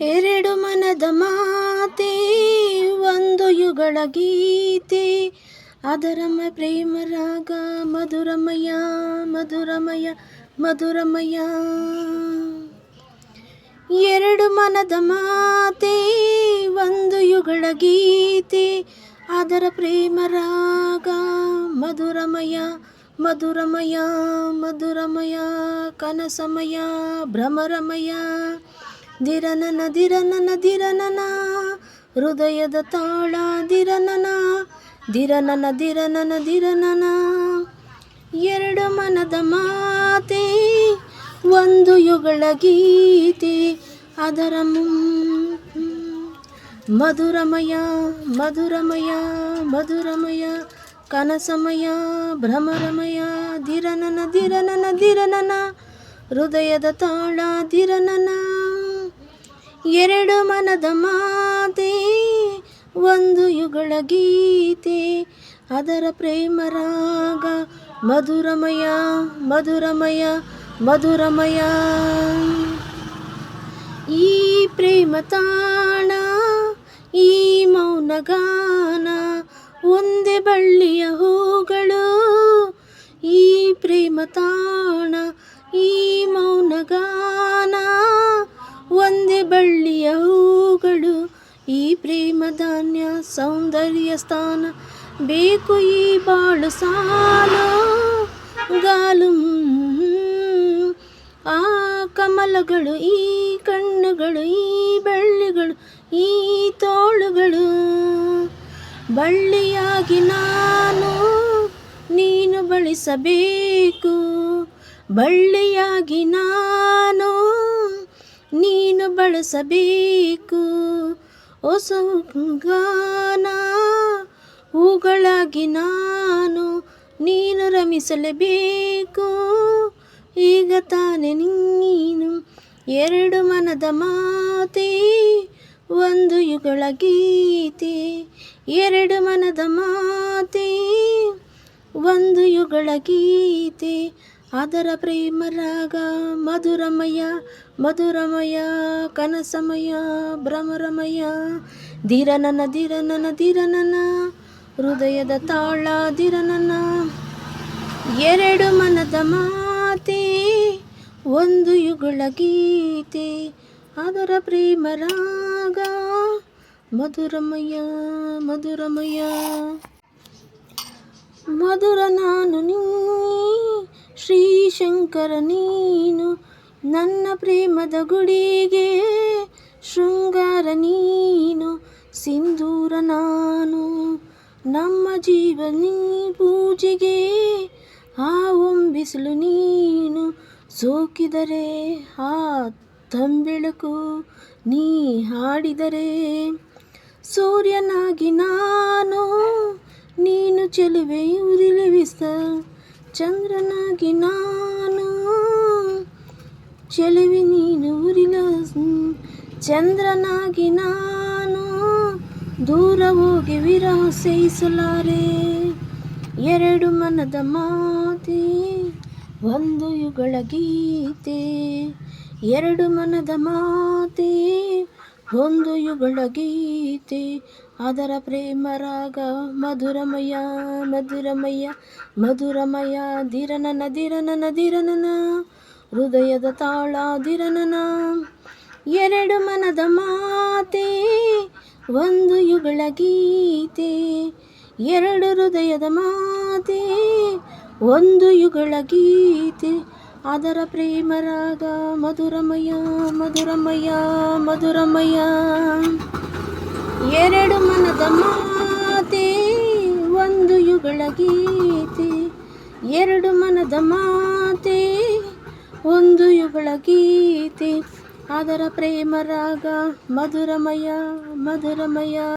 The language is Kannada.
ಎರಡು ಮನದ ಮಾತೆ, ಒಂದು ಯುಗಳ ಗೀತೆ. ಅದರಮ ಪ್ರೇಮ ರಾಗ ಮಧುರಮಯ ಮಧುರಮಯ ಮಧುರಮಯ ಎರಡು ಮನದ ಮಾತೆ, ಒಂದು ಯುಗಳ ಗೀತೆ. ಅದರ ಪ್ರೇಮ ರಾಗ ಮಧುರಮಯ ಮಧುರಮಯ ಮಧುರಮಯ ಕನಸಮಯ ಭ್ರಮರಮಯ ದಿರನನ ದಿರನನ ದಿರನನ, ಹೃದಯದ ತಾಳ, ದಿರನನ ದಿರನನ ದಿರನನ ದಿರನನ. ಎರಡು ಮನದ ಮಾತೆ, ಒಂದು ಯುಗಳ ಗೀತೆ, ಅದರ ಮಧುರಮಯ ಮಧುರಮಯ ಮಧುರಮಯ, ಕನಸಮಯ, ಭ್ರಮರಮಯ, ದಿರನನ ದಿರನನ ದಿರನನ, ಹೃದಯದ ತಾಳ, ದಿರನನ. ಎರಡು ಮನದ ಮಾತೆ, ಒಂದು ಯುಗಳ ಗೀತೆ, ಅದರ ಪ್ರೇಮ ರಾಗ, ಮಧುರಮಯ ಮಧುರಮಯ ಮಧುರಮಯ. ಈ ಪ್ರೇಮ ತಾಣ, ಈ ಮೌನ ಗಾನ, ಒಂದೇ ಬಳ್ಳಿಯ ಹೂಗಳು, ಈ ಪ್ರೇಮ ತಾಣ, ಈ ಮೌನ ಗಾನ ಒಂದೇ ಬಳ್ಳಿಯ ಹೂಗಳು, ಈ ಪ್ರೇಮ ಧಾನ್ಯ ಸೌಂದರ್ಯ ಸ್ಥಾನ, ಬೇಕು ಈ ಬಾಳು ಸಾಲ, ಗಾಲು ಆ ಕಮಲಗಳು, ಈ ಕಣ್ಣುಗಳು, ಈ ಬಳ್ಳಿಗಳು, ಈ ತೋಳುಗಳು. ಬಳ್ಳಿಯಾಗಿ ನಾನು ನೀನು ಬಳಸಬೇಕು, ಬಳ್ಳಿಯಾಗಿ ನಾನು ನೀನು ಬಳಸಬೇಕು. ಹೊಸ ಗಾನ ಹೂಗಳಾಗಿ ನಾನು ನೀನು ರಮಿಸಲೇಬೇಕು. ಈಗ ತಾನೆ ನೀನು ಎರಡು ಮನದ ಮಾತೆ, ಒಂದು ಯುಗಳ ಗೀತೆ. ಎರಡು ಮನದ ಮಾತೆ, ಒಂದು ಯುಗಳ ಗೀತೆ. ಅದರ ಪ್ರೇಮ ರಾಗ, ಮಧುರಮಯ ಮಧುರಮಯ, ಕನಸಮಯ, ಭ್ರಮರಮಯ. ಧೀರನನ ಧೀರನನ, ಧಿರನನ, ಹೃದಯದ ತಾಳ, ಧೀರನನ. ಎರಡು ಮನದ ಮಾತೆ, ಒಂದು ಯುಗಳ ಗೀತೆ. ಅದರ ಪ್ರೇಮ ರಾಗ, ಮಧುರಮಯ ಮಧುರಮಯ. ಮಧುರ ನಾನು ನೀ ಶ್ರೀಶಂಕರ, ನೀನು ನನ್ನ ಪ್ರೇಮದ ಗುಡಿಗೆ ಶೃಂಗಾರ, ನೀನು ಸಿಂಧೂರ, ನಾನು ನಮ್ಮ ಜೀವನಿ ಪೂಜೆಗೆ ಆ ಒಂಬಿಸಲು ನೀನು ಸೋಕಿದರೆ, ಆ ತಂಬೆಳಕು ನೀ ಹಾಡಿದರೆ. ಸೂರ್ಯನಾಗಿ ನಾನು ನೀನು ಚೆಲುವೆ ಉರಿಲಿವಿಸ ಚಂದ್ರನಾಗಿ ನಾನು. ಚೆಲುವೆ ನೀನು ಉರಿಲ, ಚಂದ್ರನಾಗಿ ನಾನು. ದೂರ ಹೋಗಿ ವಿರಹ ಸೇಯಿಸಲಾರೆ ಎರಡು ಮನದ ಮಾತೆ, ಒಂದು ಯುಗಳ ಗೀತೆ. ಎರಡು ಮನದ ಮಾತೆ ಒಂದು ಬೆಳಗೀತೆ ಗೀತೆ. ಅದರ ಪ್ರೇಮ ರಾಗ, ಮಧುರಮಯ ಮಧುರಮಯ ಮಧುರಮಯ ದಿರನನ ದಿರನನ ದಿರನನ ಹೃದಯದ ತಾಳ, ಧಿರನನ. ಎರಡು ಮನದ ಮಾತೆ, ಒಂದು ಯುಗಳ ಎರಡು ಹೃದಯದ ಮಾತೆ, ಒಂದು ಯುಗಳ ಗೀತೆ. ಅದರ ಪ್ರೇಮ ರಾಗ ಮಧುರಮಯ ಮಧುರಮಯ ಮಧುರಮಯ ಎರಡು ಮನದ ಮಾತೆ, ಒಂದು ಯುಗಳ ಗೀತೆ. ಎರಡು ಮನದ ಮಾತೆ, ಒಂದು ಯುಗಳ ಗೀತೆ. ಆದರ ಪ್ರೇಮ ರಾಗ ಮಧುರಮಯ ಮಧುರಮಯ